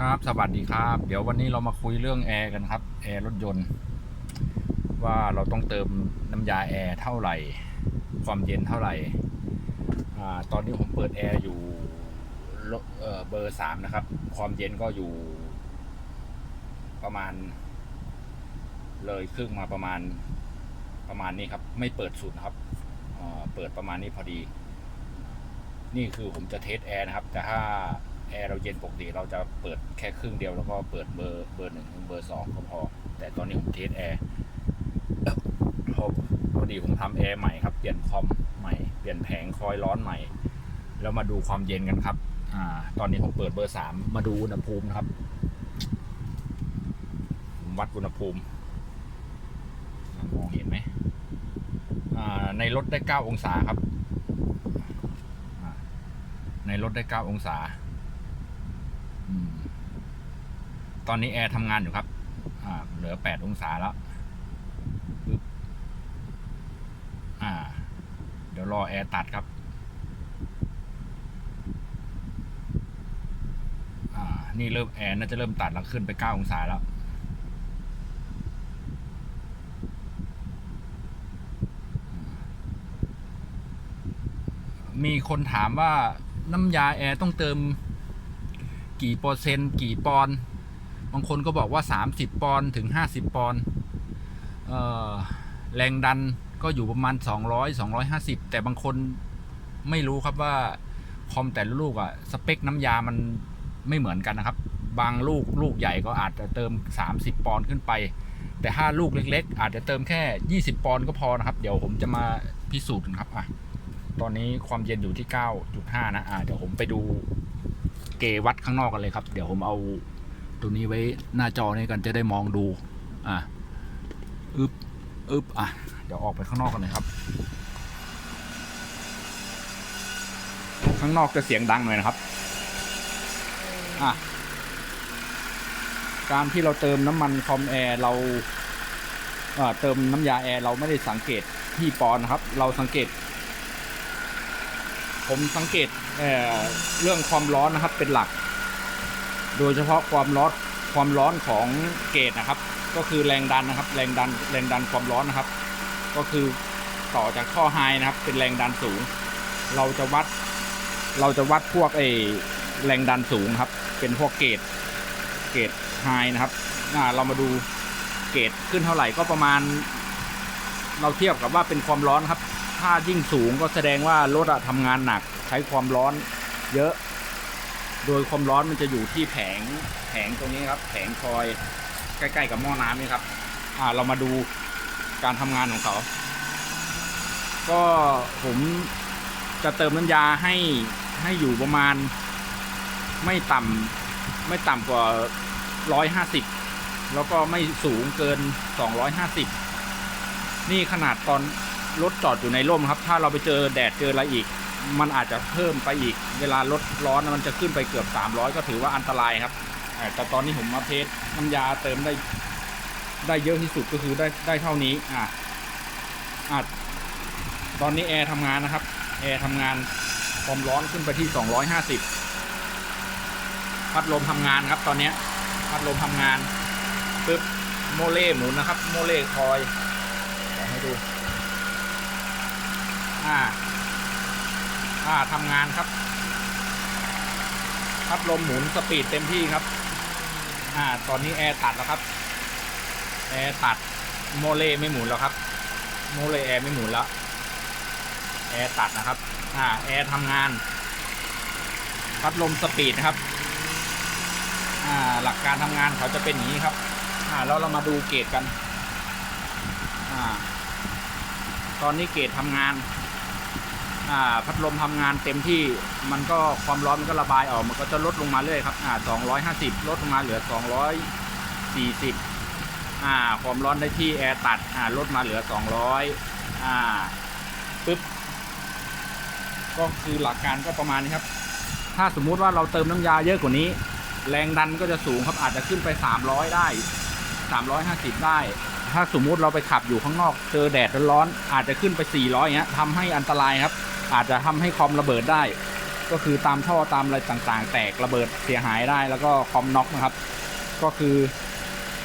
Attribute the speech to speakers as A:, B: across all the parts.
A: ครับสวัสดีครับ เดี๋ยววันนี้เรามาคุยเรื่องแอร์กันครับแอร์รถยนต์ ว่าเราต้องเติมน้ำยาแอร์เท่าไหร่ ความเย็นเท่าไหร่อ่าตอนนี้ผมเปิดแอร์อยู่เบอร์สามนะครับ ความเย็นก็อยู่ ประมาณ เลยครึ่งมาประมาณประมาณนี้ครับ ไม่เปิดสุดนะครับเปิดประมาณนี้พอดี นี่คือผมจะเทสแอร์นะครับ แต่ถ้า ร์เราเย็นปกติเราจะเปิดแค่ครึ่งเดียวแล้วก็เปิดเบอร์เบอร์หนึ่งเบอร์สองก็พอ แต่ตอนนี้ผมเทสแอร์พอพอดีผมทำแอร์ใหม่ครับ เปลี่ยนคอมใหม่ เปลี่ยนแผงคอยร้อนใหม่ แล้วมาดูความเย็นกันครับ อ่า ตอนนี้ผมเปิดเบอร์สามมาดูอุณหภูมิครับผมวัดอุณหภูมิมองเห็นไหมอ่า ในรถได้เก้าองศาครับในรถได้ 9 องศา ตอนนี้แอร์ทำงานอยู่ครับ อ่า เหลือ8องศาแล้วปึ๊บอ่า เดี๋ยวรอแอร์ตัดครับ อ่า นี่เริ่มแอร์น่าจะเริ่มตัดแล้วขึ้นไป9องศาแล้วมีคนถามว่าน้ำยาแอร์ต้องเติม กี่เปอร์เซ็นต์กี่ปอนบางคนก็บอกว่า 30 ปอนถึง 50 ปอนออแรงดันก็อยู่ประมาณ 200 250 แต่บางคนไม่รู้ครับว่าคอมแต่ละลูกอะสเปคน้ำยามันไม่เหมือนกันนะครับ บางลูกลูกใหญ่ก็อาจจะเติม 30 ปอนขึ้นไป แต่ถ้าลูกเล็ก ๆ อาจจะเติมแค่ 20 ปอนก็พอนะครับ เดี๋ยวผมจะมาพิสูจน์ครับอะตอนนี้ความเย็นอยู่ที่ 9.5 นะอ่าเดี๋ยวผมไปดู กวัดข้างนอกกันเลยครับ เดี๋ยวผมเอาตัวนี้ไว้หน้าจอนี้กันจะได้มองดู อะอึบอึบอะ เดี๋ยวออกไปข้างนอกกันเลยครับ ข้างนอกจะเสียงดังหน่อยนะครับ อะ การที่เราเติมน้ำมันคอมแอร์เราเติมน้ำยาแอร์เราไม่ได้สังเกตที่ปอนนะครับ เราสังเกต ผมสังเกต เเรื่องความร้อนนะครับเป็นหลัก โดยเฉพาะความร้อนความร้อนของเกจนะครับ ก็คือแรงดันนะครับ แรงดันแรงดันความร้อนนะครับ ก็คือต่อจากข้อไฮนะครับ เป็นแรงดันสูง เราจะวัด เราจะวัดพวกไอแรงดันสูงครับ เป็นพวกเกจเกจไฮนะครับอ่าเรามาดูเกจขึ้นเท่าไหร่ก็ประมาณ เราเทียบกับว่าเป็นความร้อนครับ ถ้ายิ่งสูงก็แสดงว่ารถอะทำงานหนักใช้ความร้อนเยอะ โดยความร้อนมันจะอยู่ที่แผงแผงตรงนี้ครับ แผงคอยใกล้ๆกับหม้อน้ำนี่ครับอ่าเรามาดูการทำงานของเขา ก็ผมจะเติมน้ำยาให้ให้อยู่ประมาณ ไม่ต่ำไม่ต่ำกว่า150แล้วก็ไม่สูงเกิน250นี่ขนาดตอน รถจอดอยู่ในร่มครับ ถ้าเราไปเจอแดดเจออะไรอีก มันอาจจะเพิ่มไปอีก เวลารถร้อนมันจะขึ้นไปเกือบ 300 ก็ถือว่าอันตรายครับแต่ตอนนี้ผมมาเทสน้ำยาเติมได้ ได้เยอะที่สุดก็คือได้ได้เท่านี้อะอะตอนนี้แอร์ทำงานนะครับแอร์ทำงานความร้อนขึ้นไปที่ 250 พัดลมทำงานครับ ตอนนี้พัดลมทำงานปึ๊บโมเล่หมุนนะครับ โมเล่คอยให้ดู อ่า อ่าทำงานครับ พัดลมหมุนสปีดเต็มที่ครับ อ่า ตอนนี้แอร์ตัดแล้วครับ แอร์ตัด โมเลไม่หมุนแล้วครับ โมเลแอร์ไม่หมุนแล้ว แอร์ตัดนะครับ อ่า แอร์ทำงาน พัดลมสปีดนะครับ อ่า หลักการทำงานเขาจะเป็นอย่างนี้ครับ อ่า แล้วเรามาดูเกจกัน อ่าตอนนี้เกจทำงาน พัดลมทำงานเต็มที่มันก็ความร้อนมันก็ระบายออกมันก็จะลดลงมาเรื่อยครับอ่า250 ลดลงมาเหลือ 240อ่าความร้อนได้ที่แอร์ตัดอ่าลดมาเหลือ 200อ่าปึ๊บก็คือหลักการก็ประมาณนี้ครับ ถ้าสมมุติว่าเราเติมน้ำยาเยอะกว่านี้ แรงดันก็จะสูงครับอาจจะขึ้นไป 300 ได้ 350 ได้ ถ้าสมมุติเราไปขับอยู่ข้างนอกเจอแดดร้อนๆอาจจะขึ้นไป 400อย่างเงี้ยทำให้อันตรายครับ อาจจะทำให้คอมระเบิดได้ ก็คือตามท่อตามอะไรต่างๆ แตกระเบิดเสียหายได้แล้วก็คอมน็อกนะครับ ก็คือ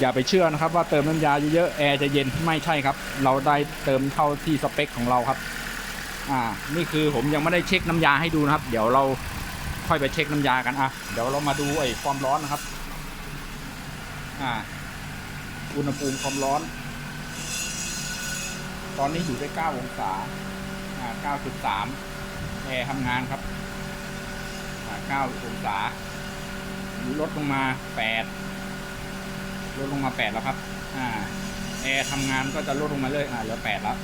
A: อย่าไปเชื่อนะครับ ว่าเติมน้ำยาเยอะๆแอร์จะเย็นไม่ใช่ครับ เราได้เติมเท่าที่สเปคของเราครับ อ่า นี่คือผมยังไม่ได้เช็คน้ำยาให้ดูนะครับ เดี๋ยวเราค่อยไปเช็คน้ำยากันอะเดี๋ยวเรามาดูไอ้ความร้อนนะครับ อ่า อุณหภูมิความร้อน ตอนนี้อยู่ได้9องศา 9.3 แอร์ทำงานครับอ่า9องศาลดลงมา 8 ลดลงมา 8 แล้วครับ อ่า แอร์ทำงานก็จะลดลงมาเลยอ่าเหลือ 8 แล้ว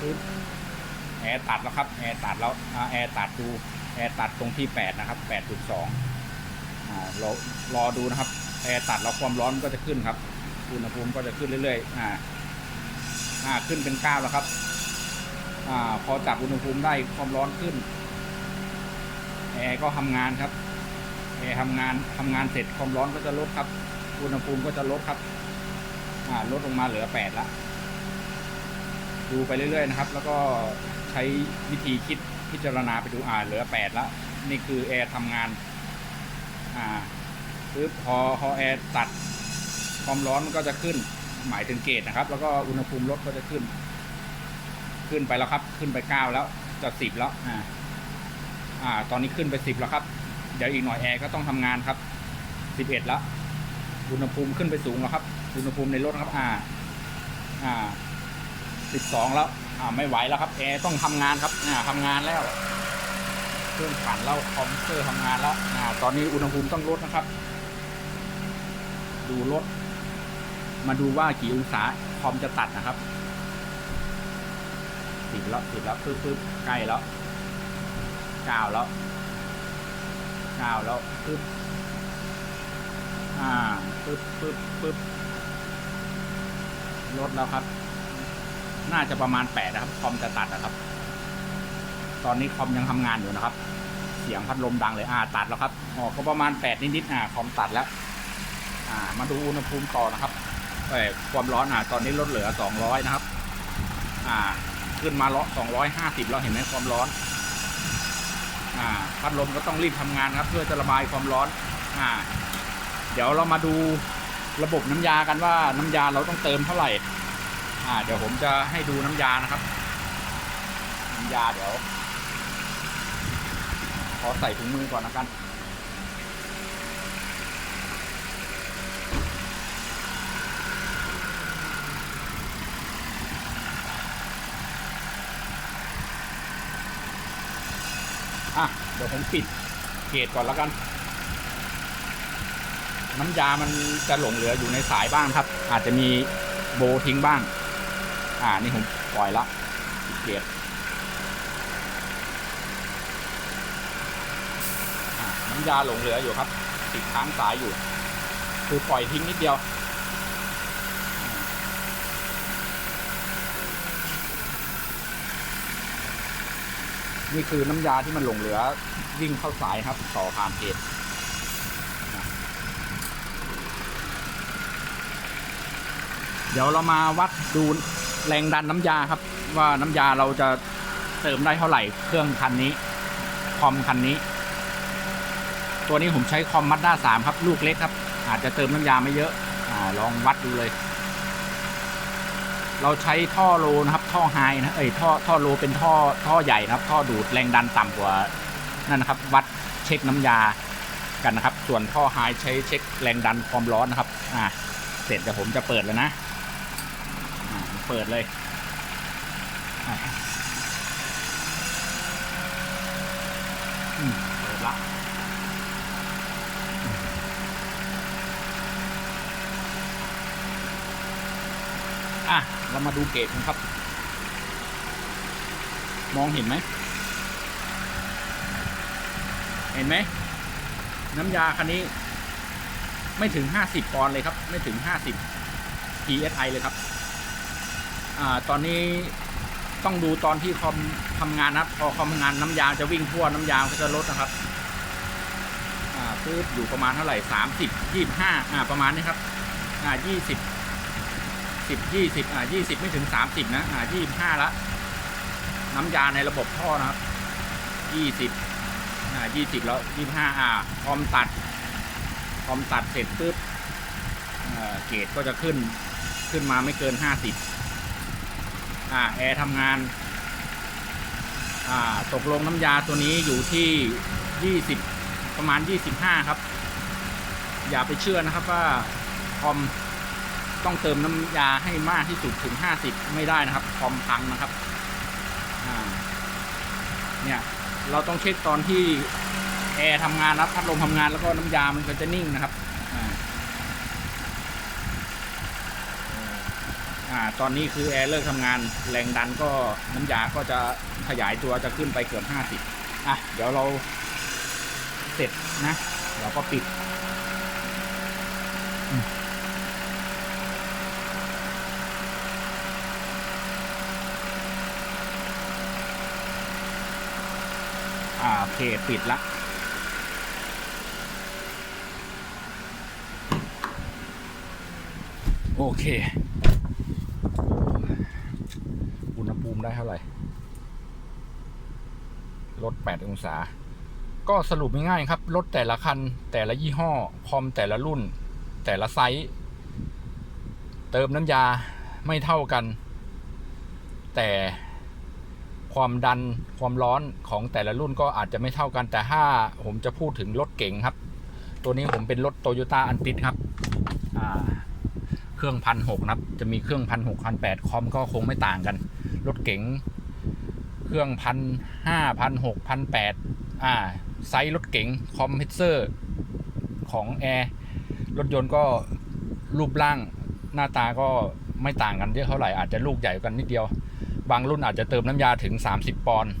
A: ปึ๊บแอร์ตัดแล้วครับ แอร์ตัดแล้วอ่าแอร์ตัดดู แอร์ตัดตรงที่ 8 นะครับ 8.2 อ่ารอรอดูนะครับ แอร์ตัดแล้วความร้อนก็จะขึ้นครับ อุณหภูมิก็จะขึ้นเรื่อยๆ อ่า อ่า ขึ้นเป็น 9 แล้วครับ อพอจับอุณหภูมิได้ความร้อนขึ้น แอร์ก็ทำงานครับ แอร์ทำงานทำงานเสร็จความร้อนก็จะลดครับ อุณหภูมิก็จะลดครับลดลงมาเหลือ8ละ ดูไปเรื่อยๆนะครับ แล้วก็ใช้วิธีคิดพิจารณาไปดูอ่าเหลือ8ละ นี่คือแอร์ทำงาน อ่าปึ๊บพอพอแอร์ตัดความร้อนมันก็จะขึ้น หมายถึงเกจนะครับ แล้วก็อุณหภูมิลดก็จะขึ้น ขึ้นไปแล้วครับ ขึ้นไปเก้าแล้วจะสิบแล้วอ่าอ่า ตอนนี้ขึ้นไปสิบแล้วครับ เดี๋ยวอีกหน่อยแอร์ก็ต้องทำงานครับสิบเอ็ดแล้ว อุณหภูมิขึ้นไปสูงแล้วครับ อุณหภูมิในรถครับ อ่า อ่าสิบสองแล้ว อ่า ไม่ไหวแล้วครับ แอร์ต้องทำงานครับ อ่าทำงานแล้ว เครื่องปั่นแล้วคอมพิวเตอร์ทำงานแล้ว อ่า ตอนนี้อุณหภูมิต้องลดนะครับ ดูลด มาดูว่ากี่องศาคอมจะตัดนะครับ สิบแล้วสิบแล้วปึ๊บปึ๊บใกล้แล้วเก้าแล้วเก้าแล้วปึ๊บอ่าปึ๊บปึ๊บปึ๊บลดแล้วครับ น่าจะประมาณแปดนะครับ คอมจะตัดนะครับ ตอนนี้คอมยังทำงานอยู่นะครับ เสียงพัดลมดังเลยอ่าตัดแล้วครับอ๋อก็ประมาณแปดนิดๆอ่าคอมตัดแล้ว อ่า มาดูอุณหภูมิต่อนะครับเอ่อความร้อนอะตอนนี้ลดเหลือ200นะครับ อ่า ขึ้นมาละ250 แล้วเห็นไหมความร้อนอ่าพัดลมก็ต้องรีบทำงานครับ เพื่อจะระบายความร้อนอ่าเดี๋ยวเรามาดูระบบน้ำยากันว่าน้ำยาเราต้องเติมเท่าไหร่อ่าเดี๋ยวผมจะให้ดูน้ำยานะครับ น้ำยาเดี๋ยว ขอใส่ถุงมือก่อนนะกัน อะ เดี๋ยวผมปิดเกตก่อนแล้วกัน น้ำยามันจะหลงเหลืออยู่ในสายบ้างครับ อาจจะมีโบทิ้งบ้าง อ่านี่ผมปล่อยละปิดเกตน้ำยาหลงเหลืออยู่ครับติดค้างสายอยู่ คือปล่อยทิ้งนิดเดียว นี่คือน้ำยาที่มันหลงเหลือวิ่งเข้าสายครับ ต่อผ่านเพจเดี๋ยวเรามาวัดดูแรงดันน้ำยาครับ ว่าน้ำยาเราจะเติมได้เท่าไหร่เครื่องคันนี้ คอมคันนี้ ตัวนี้ผมใช้คอมมัดด้าสามครับ ลูกเล็กครับ อาจจะเติมน้ำยาไม่เยอะอลองวัดดูเลย เราใช้ท่อโลนะครับ ท่อไฮนะเอ้ยท่อท่อโลเป็นท่อท่อใหญ่นะครับ ท่อดูดแรงดันต่ำกว่านั่นนะครับ วัดเช็คน้ำยากันนะครับ ส่วนท่อไฮใช้เช็คแรงดันความร้อนนะครับอ่าเสร็จเดี๋ยวผมจะเปิดแล้วนะเปิดเลยอ่าอืมเปิดละ อะ เรามาดูเกจกันครับ มองเห็นไหม เห็นไหม น้ำยาคันนี้ ไม่ถึง 50ปอนด์เลยครับ ไม่ถึง 50 psi เลยครับ อ่า ตอนนี้ต้องดูตอนที่คอมทำงานนะพอคอมทำงานน้ำยาจะวิ่งทั่วน้ำยาก็จะลดนะครับอ่าปึ๊บอยู่ประมาณเท่าไหร่ 30 25อ่าประมาณนี้ครับอ่า20 10 20อ่า20ไม่ถึง30นะ อ่า25ละ น้ำยาในระบบท่อนะครับ20อ่ายี่สิบแล้วยี่ห้าอ่าคอมตัด คอมตัดเสร็จปุ๊บเอ่อเกรดก็จะขึ้นขึ้นมาไม่เกินห้าสิบอ่าแอร์ทำงาน อ่าตกลงน้ำยาตัวนี้อยู่ที่ยี่สิบประมาณยี่สิบห้าครับ อย่าไปเชื่อนะครับว่าคอม ต้องเติมน้ำยาให้มากที่สุดถึงห้าสิบไม่ได้นะครับคอมพังนะครับเนี่ยเราต้องเช็คตอนที่แอร์ทำงานแล้วพัดลมทำงานแล้วก็น้ำยามันก็จะนิ่งนะครับอ่าตอนนี้คือแอร์เลิกทำงานแรงดันก็น้ำยาก็จะขยายตัวจะขึ้นไปเกือบห้าสิบอะเดี๋ยวเราเสร็จนะเราก็ปิด อ่าโอเคปิดละโอเค อุณหภูมิได้เท่าไหร่ ลด 8 องศา ก็สรุปง่ายๆครับ รถแต่ละคัน แต่ละยี่ห้อ คอมแต่ละรุ่น แต่ละไซส์ เติมน้ำยาไม่เท่ากัน แต่ ความดันความร้อนของแต่ละรุ่นก็อาจจะไม่เท่ากันแต่ถ้าผมจะพูดถึงรถเก๋งครับ ตัวนี้ผมเป็นรถโตโยต้าอันติดครับเครื่องพันหกนะครับ จะมีเครื่องพันหกพันแปดคอมก็คงไม่ต่างกัน รถเก๋งเครื่องพันห้าพันหกพันแปดอ่าไซส์รถเก๋งคอมเพรสเซอร์ของแอร์รถยนต์ก็รูปร่างหน้าตาก็ไม่ต่างกันเยอะเท่าไหร่อาจจะลูกใหญ่กันนิดเดียว บางรุ่นอาจจะเติมน้ำยาถึง 30 ปอนด์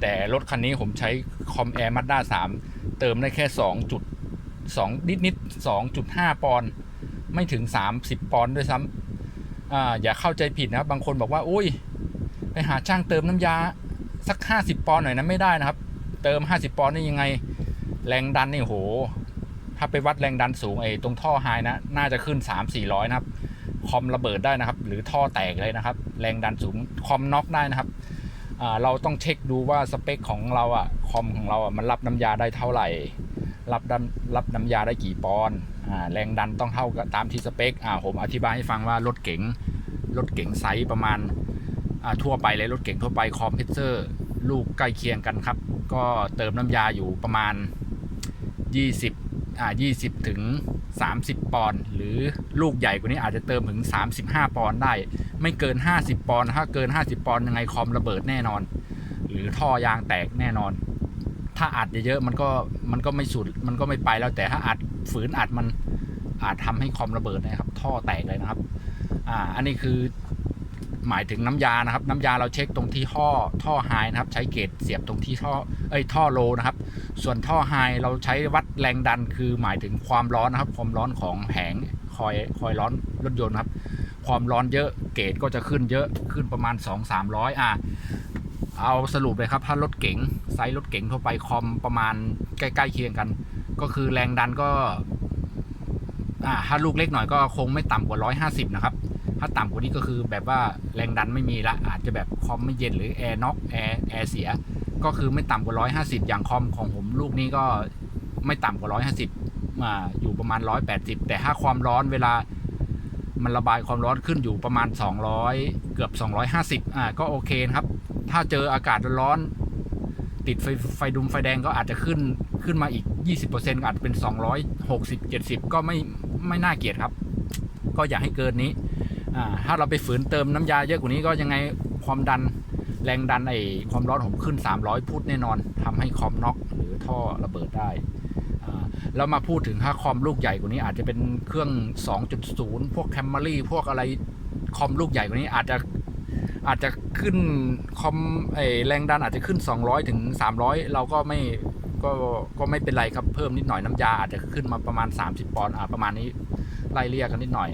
A: แต่รถคันนี้ผมใช้คอมแอร์มัดด้า3เติมได้แค่2จุด2นิดนิด2.5 ปอนด์ไม่ถึง 30 ปอนด์ด้วยซ้ำออย่าเข้าใจผิดนะครับ บางคนบอกว่า อุ้ย ไปหาช่างเติมน้ำยาสัก 50 ปอนด์หน่อยนะไม่ได้นะครับ เติม 50 ปอนด์นี่ยังไง แรงดันนี่โห ถ้าไปวัดแรงดันสูงไอ้ตรงท่อไฮนะ น่าจะขึ้น 3-400 นะครับ คอมระเบิดได้นะครับ หรือท่อแตกเลยนะครับ แรงดันสูงคอมน็อกได้นะครับเราต้องเช็คดูว่าสเปคของเราอะคอมของเราอะมันรับน้ำยาได้เท่าไหร่ รับดันรับน้ำยาได้กี่ปอนด์แรงดันต้องเท่ากับตามที่สเปคอ่าผมอธิบายให้ฟังว่ารถเก๋งรถเก๋งไซส์ประมาณทั่วไปเลยรถเก๋งทั่วไปคอมเพรสเซอร์ ลูกใกล้เคียงกันครับ ก็เติมน้ำยาอยู่ประมาณ 20อ่า20 ถึง 30 ปอนด์หรือลูกใหญ่กว่านี้อาจจะเติมถึง 35 ปอนด์ได้ ไม่เกิน 50 ปอนด์ถ้าเกิน 50 ปอนด์ยังไงคอมระเบิดแน่นอน หรือท่อยางแตกแน่นอน ถ้าอัดเยอะๆมันก็มันก็ไม่สุดมันก็ไม่ไปแล้วแต่ถ้าอัดฝืนอัดมันอาจทำให้คอมระเบิดนะครับ ท่อแตกเลยนะครับอ่าอันนี้คือหมายถึงน้ำยานะครับ น้ำยาเราเช็คตรงที่ท่อท่อไฮนะครับ ใช้เกจเสียบตรงที่ท่อเอ้ยท่อโลนะครับ ส่วนท่อไฮเราใช้วัดแรงดันคือหมายถึงความร้อนนะครับ ความร้อนของแผงคอยคอยร้อนรถยนต์ครับ ความร้อนเยอะเกรดก็จะขึ้นเยอะขึ้นประมาณ 2 3 0 0อะเอาสรุปเลยครับ ถ้ารถเก๋งไซส์รถเก๋งทั่วไปคอมประมาณใกล้ๆเคียงกัน ก็คือแรงดันก็อ่าถ้าลูกเล็กหน่อยก็คงไม่ต่ำกว่า 150 นะครับ ถ้าต่ำกว่านี้ก็คือแบบว่าแรงดันไม่มีละอาจจะแบบคอมไม่เย็นหรือแอร์น็อกแอร์แอร์เสีย ก็คือไม่ต่ำกว่า150อย่างคอมของผมลูกนี้ก็ไม่ต่ำกว่า150มาอยู่ประมาณ180แปดสิบแต่ถ้าความร้อนเวลามันระบายความร้อนขึ้นอยู่ประมาณ 200 เกือบ 250 อ่า ก็โอเคนะครับ ถ้าเจออากาศร้อน ติดไฟไฟดุมไฟแดงก็อาจจะขึ้นขึ้นมาอีก 20%ก็อาจเป็น 260 70 ก็ไม่ไม่น่าเกลียดครับ ก็อย่าให้เกินนี้ อ่า ถ้าเราไปฝืนเติมน้ำยาเยอะกว่านี้ก็ยังไงความดัน แรงดันไอความร้อนผมขึ้น 300 พุทแน่นอนทำให้คอมน็อกหรือท่อระเบิดได้อ่ามาพูดถึงถ้าคอมลูกใหญ่กว่านี้อาจจะเป็นเครื่อง 2.0 พวกแคม m รี่พวกอะไรคอมลูกใหญ่กว่านี้อาจจะอาจจะขึ้นคอมไอแรงดันอาจจะขึ้น 200 ถึง 300 เราก็ไม่ก็ก็ไม่เป็นไรครับเพิ่มนิดหน่อยน้ำยาอาจจะขึ้นมาประมาณ 30 ปอนด์ประมาณนี้ไล่เรียกกันนิดหน่อย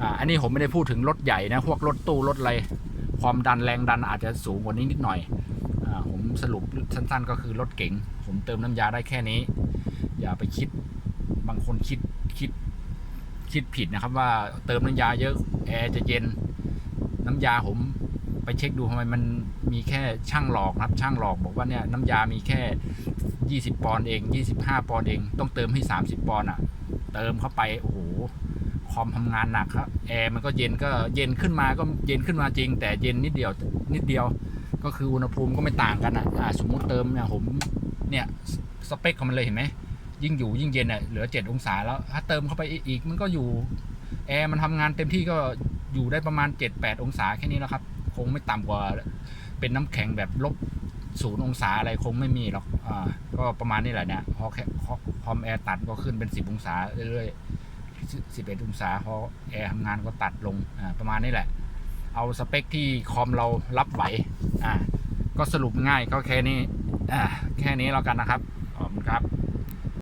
A: อ่าอันนี้ผมไม่ได้พูดถึงรถใหญ่นะพวกรถตู้รถอะไร ความดันแรงดันอาจจะสูงกว่านี้นิดหน่อยอ่าผมสรุปสั้นๆ ก็คือรถเก๋งผมเติมน้ำยาได้แค่นี้ อย่าไปคิดบางคนคิดคิดคิดผิดนะครับว่าเติมน้ำยาเยอะแอร์จะเย็นน้ำยาผมไปเช็คดูทำไมมันมีแค่ช่างหลอกนะครับ ช่างหลอกบอกว่าเนี่ยน้ำยามีแค่ 20 ปอนด์เอง 25 ปอนด์เอง ต้องเติมให้ 30 ปอนด์อะ เติมเข้าไปโอ้โห คอมทำงานหนักครับแอร์มันก็เย็นก็เย็นขึ้นมาก็เย็นขึ้นมาจริง แต่เย็นนิดเดียวนิดเดียว ก็คืออุณหภูมิก็ไม่ต่างกันอะสมมุติเติมเนี่ยผมเนี่ยสเปคของมันเลยเห็นไหมยิ่งอยู่ยิ่งเย็นอะเหลือ 7 องศาแล้วถ้าเติมเข้าไปอีกมันก็อยู่แอร์มันทำงานเต็มที่ก็อยู่ได้ประมาณ 7-8 องศาแค่นี้แล้วครับ คงไม่ต่ำกว่าเป็นน้ำแข็งแบบลบศูนย์องศาอะไรคงไม่มีหรอก อ่า ก็ประมาณนี้แหละเนี่ยพอแค่คอมแอร์ตัดก็ขึ้นเป็น10องศาเรื่อยๆ 11 องศาพอแอร์ทำงานก็ตัดลงอ่าประมาณนี้แหละ เอาสเปคที่คอมเรารับไหวอ่าก็สรุปง่ายก็แค่นี้อ่าแค่นี้แล้วกันนะครับ ขอบคุณครับ